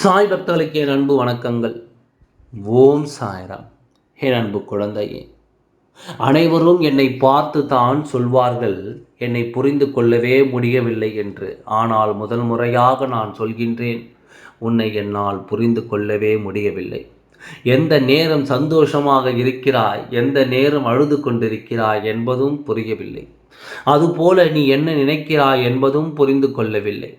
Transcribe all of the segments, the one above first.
சாய் பக்தர்களுக்கு என் அன்பு வணக்கங்கள். ஓம் சாய்ராம். என் அன்பு குழந்தையே அனைவரும் என்னை பார்த்து தான் சொல்வார்கள். என்னை புரிந்து கொள்ளவே முடியவில்லை என்று. ஆனால் முதல் முறையாக நான் சொல்கின்றேன். உன்னை என்னால் புரிந்து கொள்ளவே முடியவில்லை. எந்த நேரம் சந்தோஷமாக இருக்கிறாய் எந்த நேரம் அழுது கொண்டிருக்கிறாய் என்பதும் புரியவில்லை. அதுபோல நீ என்ன நினைக்கிறாய் என்பதும் புரிந்து கொள்ளவில்லை.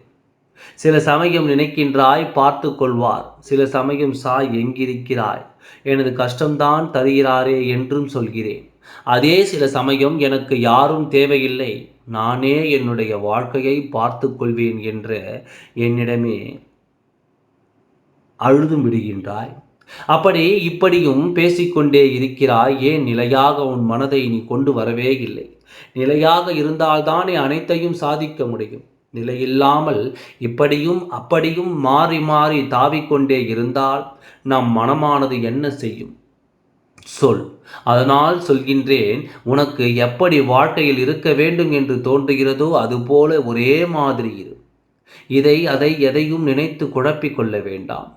சில சமயம் நினைக்கின்றாய் பார்த்து கொள்வார் சில சமயம் சாய் எங்கிருக்கிறாய்? எனது கஷ்டம்தான் தருகிறாரே என்றும் சொல்கிறேன். அதே சில சமயம் எனக்கு யாரும் தேவையில்லை. நானே என்னுடைய வாழ்க்கையை பார்த்து கொள்வேன் என்ற என்னிடமே அழுதும் விடுகின்றாய். அப்படி இப்படியும் பேசிக்கொண்டே இருக்கிறாய். ஏன் நிலையாக உன் மனதை நீ கொண்டு வரவே இல்லை? நிலையாக இருந்தால்தானே அனைத்தையும் சாதிக்க முடியும். நிலையில்லாமல் இப்படியும் அப்படியும் மாறி மாறி தாவிக்கொண்டே இருந்தால் நம் மனமானது என்ன செய்யும்? சொல். அதனால் சொல்கின்றேன் உனக்கு எப்படி வாழ்க்கையில் இருக்க வேண்டும் என்று தோன்றுகிறதோ அதுபோல ஒரே மாதிரி இரு. இதை அதை எதையும் நினைத்து குழப்பிக் கொள்ள வேண்டாம்.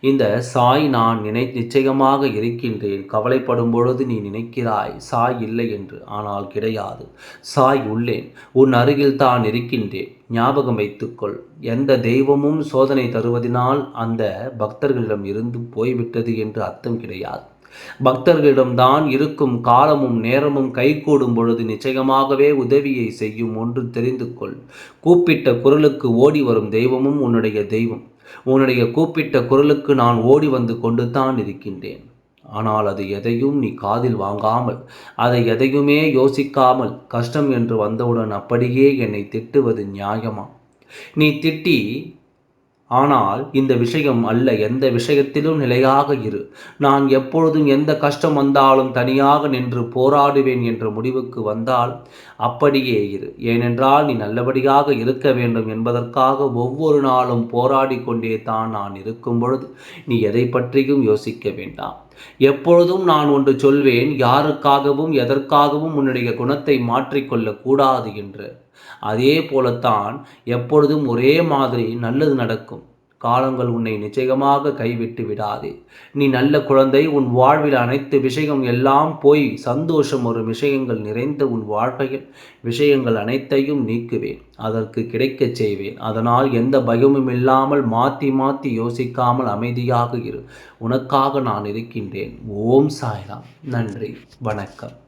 இந்த சாய் நான் நினை நிச்சயமாக இருக்கின்றேன். கவலைப்படும் பொழுது நீ நினைக்கிறாய் சாய் இல்லை என்று. ஆனால் கிடையாது. சாய் உள்ளேன். உன் அருகில் தான் இருக்கின்றேன். ஞாபகம் வைத்துக்கொள். எந்த தெய்வமும் சோதனை தருவதினால் அந்த பக்தர்களிடம் இருந்து போய்விட்டது என்று அர்த்தம் கிடையாது. பக்தர்களிடம்தான் இருக்கும் காலமும் நேரமும் கைகூடும் பொழுது நிச்சயமாகவே உதவியை செய்யும் ஒன்று தெரிந்து கொள் கூப்பிட்ட குரலுக்கு ஓடி வரும் தெய்வமும் உன்னுடைய தெய்வம். உன்னுடைய கூப்பிட்ட குரலுக்கு நான் ஓடி வந்து கொண்டு தான் இருக்கின்றேன். ஆனால் அது எதையும் நீ காதில் வாங்காமல் அதை எதையுமே யோசிக்காமல் கஷ்டம் என்று வந்தவுடன் அப்படியே என்னை திட்டுவது நியாயமா? நீ திட்டி ஆனால் இந்த விஷயம் அல்ல. எந்த விஷயத்திலும் நிலையாக இரு. நான் எப்பொழுதும் எந்த கஷ்டம் வந்தாலும் தனியாக நின்று போராடுவேன் என்ற முடிவுக்கு வந்தால் அப்படியே இரு. ஏனென்றால் நீ நல்லபடியாக இருக்க வேண்டும் என்பதற்காக ஒவ்வொரு நாளும் போராடி கொண்டே தான் நான் இருக்கும் பொழுது நீ எதை பற்றியும் யோசிக்க வேண்டாம். எப்பொழுதும் நான் ஒன்று சொல்வேன் யாருக்காகவும் எதற்காகவும் உன்னுடைய குணத்தை மாற்றிக்கொள்ளக்கூடாது என்று. அதே போலத்தான் எப்பொழுதும் ஒரே மாதிரி நல்லது நடக்கும். காலங்கள் உன்னை நிச்சயமாக கைவிட்டு விடாதே. நீ நல்ல குழந்தை உன் வாழ்வில் அனைத்து விஷயம் எல்லாம் போய் சந்தோஷம் ஒரு விஷயங்கள் நிறைந்த உன் வாழ்க்கையில் விஷயங்கள் அனைத்தையும் நீக்குவேன். அதற்கு கிடைக்கச் செய்வேன். அதனால் எந்த பயமும் இல்லாமல் மாற்றி மாற்றி யோசிக்காமல் அமைதியாக இரு. உனக்காக நான் இருக்கின்றேன். ஓம் சாய்ராம். நன்றி. வணக்கம்.